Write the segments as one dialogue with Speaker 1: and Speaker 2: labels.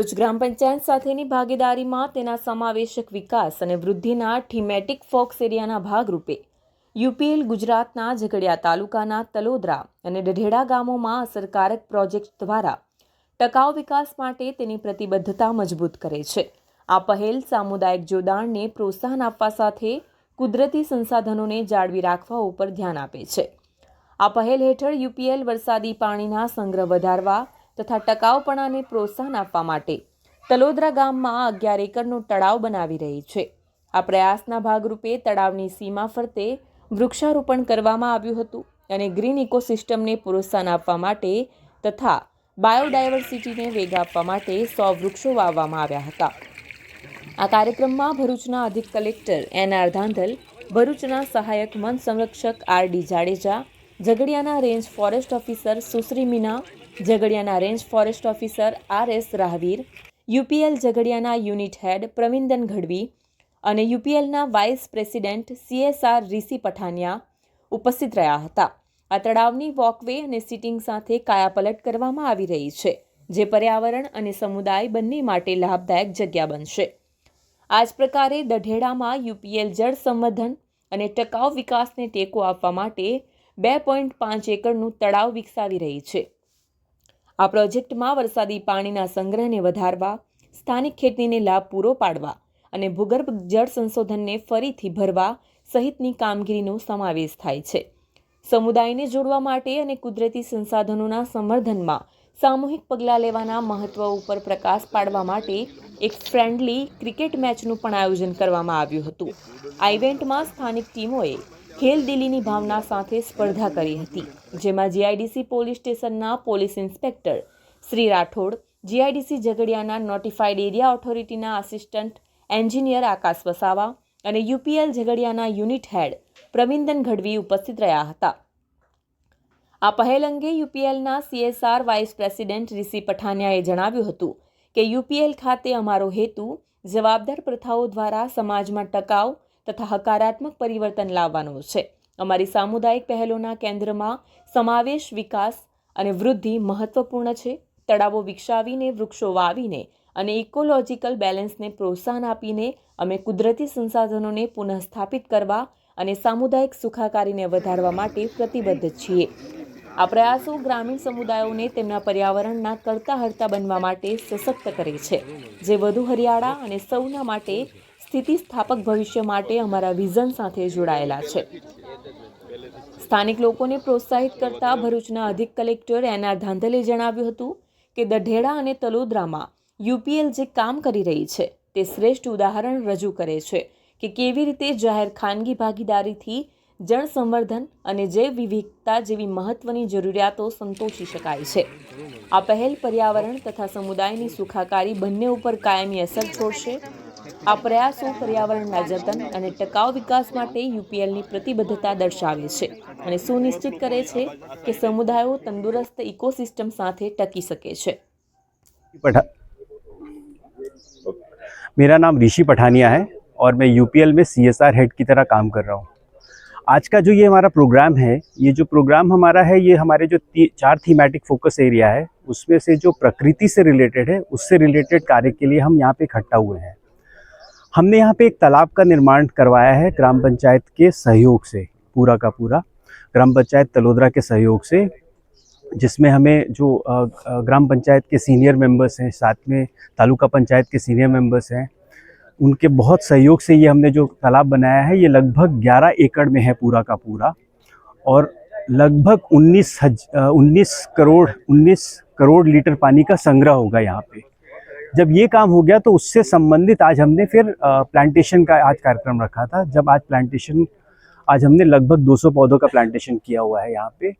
Speaker 1: ભરૂચ ગ્રામ પંચાયત સાથેની ભાગીદારીમાં તેના સમાવેશક વિકાસ અને વૃદ્ધિના થીમેટિક ફોક્સ એરિયાના ભાગરૂપે યુપીએલ ગુજરાતના ઝઘડિયા તાલુકાના તલોદરા અને ડઢેડા ગામોમાં અસરકારક પ્રોજેક્ટ દ્વારા ટકાઉ વિકાસ માટે તેની પ્રતિબદ્ધતા મજબૂત કરે છે. આ પહેલ સામુદાયિક જોડાણને પ્રોત્સાહન આપવા સાથે કુદરતી સંસાધનોને જાળવી રાખવા ઉપર ધ્યાન આપે છે. આ પહેલ હેઠળ યુપીએલ વરસાદી પાણીના સંગ્રહ વધારવા તથા ટકાઉપણાને પ્રોત્સાહન આપવા માટે તલોદરા ગામમાં અગિયાર એકરનું તળાવ બનાવી રહી છે. આ પ્રયાસના ભાગરૂપે તળાવની સીમા ફરતે વૃક્ષારોપણ કરવામાં આવ્યું હતું અને ગ્રીન ઇકોસિસ્ટમને પ્રોત્સાહન આપવા માટે તથા બાયોડાયવર્સિટીને વેગ આપવા માટે સો વૃક્ષો વાવવામાં આવ્યા હતા. આ કાર્યક્રમમાં ભરૂચના અધિક કલેક્ટર એન આર ધાંધલ, ભરૂચના સહાયક વન સંરક્ષક R D Jadeja, ઝઘડિયાના range forest officer Sushri Meena ઝઘડિયાના range forest officer R S Rahveer, UPL ઝઘડિયાના unit head Pravindan Gadhvi અને યુપીએલના vice president CSR Rishi Pathania ઉપસ્થિત રહ્યા હતા. આ તળાવની વોકવે અને સિટિંગ સાથે કાયાપલટ કરવામાં આવી રહી છે, જે પર્યાવરણ અને સમુદાય બંને માટે લાભદાયક જગ્યા બનશે. આ જ પ્રકારે દઢેડામાં યુપીએલ જળ સંવર્ધન અને ટકાઉ વિકાસને ટેકો આપવા માટે બે પોઈન્ટ પાંચ એકરનું તળાવ વિકસાવી રહી છે. આ પ્રોજેક્ટમાં વરસાદી પાણીના સંગ્રહને વધારવા, સ્થાનિક ખેતીને લાભ પૂરો પાડવા અને ભૂગર્ભ જળ સંશોધનને ફરીથી ભરવા સહિતની કામગીરીનો સમાવેશ થાય છે. સમુદાયને જોડવા માટે અને કુદરતી સંસાધનોના સંવર્ધનમાં સામૂહિક પગલાં લેવાના મહત્વ ઉપર પ્રકાશ પાડવા માટે એક ફ્રેન્ડલી ક્રિકેટ મેચનું પણ આયોજન કરવામાં આવ્યું હતું. આ ઇવેન્ટમાં સ્થાનિક ટીમોએ ખેલદિલીની ભાવના સાથે સ્પર્ધા કરી હતી, જેમાં જીઆઈડીસી પોલીસ સ્ટેશનના police inspector Shri Rathod, GIDC ઝઘડિયાના notified area ઓથોરિટીના આસિસ્ટન્ટ એન્જિનિયર આકાશ વસાવા અને યુપીએલ ઝઘડિયાના યુનિટ હેડ પ્રવિંદન ગઢવી ઉપસ્થિત રહ્યા હતા. આ પહેલ અંગે યુપીએલના સીએસઆર વાઇસ પ્રેસિડેન્ટ રીસી પઠાનિયાએ જણાવ્યું હતું કે યુપીએલ ખાતે અમારો હેતુ જવાબદાર પ્રથાઓ દ્વારા સમાજમાં ટકાઉ તથા હકારાત્મક પરિવર્તન લાવવાનો છે. અમારી સામુદાયિક પહેલોના કેન્દ્રમાં સમાવેશ, વિકાસ અને વૃદ્ધિ મહત્વપૂર્ણ છે. તળાવો વિકસાવીને, વૃક્ષો વાવીને અને ઇકોલોજીકલ બેલેન્સને પ્રોત્સાહન આપીને અમે કુદરતી સંસાધનોને પુનઃસ્થાપિત કરવા અને સામુદાયિક સુખાકારીને વધારવા માટે પ્રતિબદ્ધ છીએ. આ પ્રયાસો ગ્રામીણ સમુદાયોને તેમના પર્યાવરણના કરતા હરતા બનવા માટે સશક્ત કરે છે. જે વધુ હરિયાળા અને સૌના માટે સ્થિતિસ્થાપક ભવિષ્ય માટે અમારા વિઝન સાથે જોડાયેલા છે. સ્થાનિક લોકોને પ્રોત્સાહિત કરતા ભરૂચના અધિક કલેક્ટર એન આર ધાંધલે જણાવ્યું હતું કે દઢેડા અને તલોદરામાં યુપીએલ જે કામ કરી રહી છે, તે શ્રેષ્ઠ ઉદાહરણ રજૂ કરે છે કે કેવી રીતે જાહેર ખાનગી ભાગીદારીથી જળ સંવર્ધન અને જૈવ વિવિધતા જેવી મહત્વની જરૂરિયાતો સંતોષી શકાય છે. આ પહેલ પર્યાવરણ તથા સમુદાયની સુખાકારી બંને ઉપર કાયમી અસર છોડશે આ પ્રયાસો પર્યાવરણના જતન અને ટકાઉ વિકાસ માટે યુપીએલની પ્રતિબદ્ધતા દર્શાવે છે અને સુનિશ્ચિત કરે છે કે સમુદાયો તંદુરસ્ત ઇકોસિસ્ટમ સાથે ટકી શકે છે
Speaker 2: पठा मेरा नाम ऋषि पठानिया है और मैं यूपीएल में सीएसआर हेड की तरह काम कर रहा हूँ आज का जो ये हमारा प्रोग्राम है ये जो प्रोग्राम हमारा है ये हमारे जो ती, चार थीमेटिक फोकस एरिया है उसमें से जो प्रकृति से रिलेटेड है उससे रिलेटेड कार्य के लिए हम यहाँ पे इकट्ठा हुए हैं हमने यहाँ पे एक तालाब का निर्माण करवाया है ग्राम पंचायत के सहयोग से, पूरा का पूरा। ग्राम पंचायत तलोदरा के सहयोग से, जिसमें हमें जो ग्राम पंचायत के सीनियर मेंबर्स हैं, साथ में तालुका पंचायत के सीनियर मेंबर्स हैं, उनके बहुत सहयोग से ये हमने जो तालाब बनाया है, ये लगभग 11 एकड़ में है पूरा का पूरा। और लगभग 19 हज उन्नीस करोड़ 19 करोड़ लीटर पानी का संग्रह होगा यहाँ पे। जब ये काम हो गया तो उससे संबंधित आज हमने फिर प्लांटेशन का आज कार्यक्रम रखा था। जब आज प्लांटेशन आज हमने लगभग 200 पौधों का प्लांटेशन किया हुआ है यहाँ पे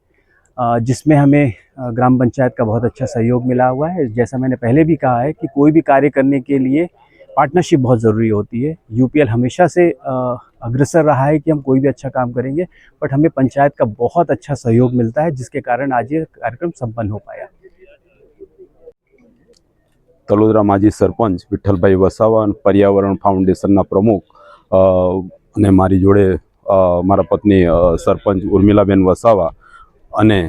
Speaker 2: जिसमें हमें ग्राम पंचायत का बहुत अच्छा सहयोग मिला हुआ है। जैसा मैंने पहले भी कहा है कि कोई भी कार्य करने के लिए पार्टनरशिप बहुत ज़रूरी होती है। यूपीएल हमेशा से अग्रसर रहा है कि हम कोई भी अच्छा काम करेंगे बट हमें पंचायत का बहुत अच्छा सहयोग मिलता है, जिसके कारण आज ये कार्यक्रम संपन्न हो पाया।
Speaker 3: તલોદરા માજી સરપંચ વિઠ્ઠલભાઈ વસાવા અને પર્યાવરણ ફાઉન્ડેશનના પ્રમુખ અને મારી જોડે મારા પત્ની સરપંચ ઉર્મિલાબેન વસાવા અને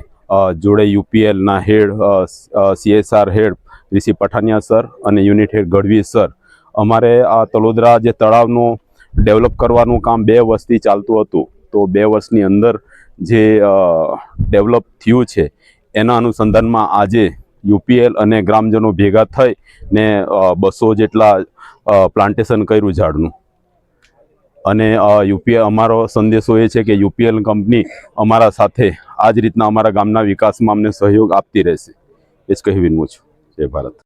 Speaker 3: જોડે યુપીએલના head CSR head Rishi Pathania sir અને યુનિટ હેડ ગઢવી સર. અમારે આ તલોદરા જે તળાવનું ડેવલપ કરવાનું કામ બે વર્ષથી ચાલતું હતું. તો બે વર્ષની અંદર જે ડેવલપ થયું છે, એના અનુસંધાનમાં આજે યુપીએલ અને ગ્રામજનો ભેગા થઈ ને બસો જેટલા પ્લાન્ટેશન કર્યું ઝાડનું. અને યુપીએલ અમારો સંદેશો એ છે કે યુપીએલ કંપની અમારા સાથે આ જ રીતના અમારા ગામના વિકાસમાં અમને સહયોગ આપતી રહેશે. એ જ કહી વિનવું છું. જય ભારત.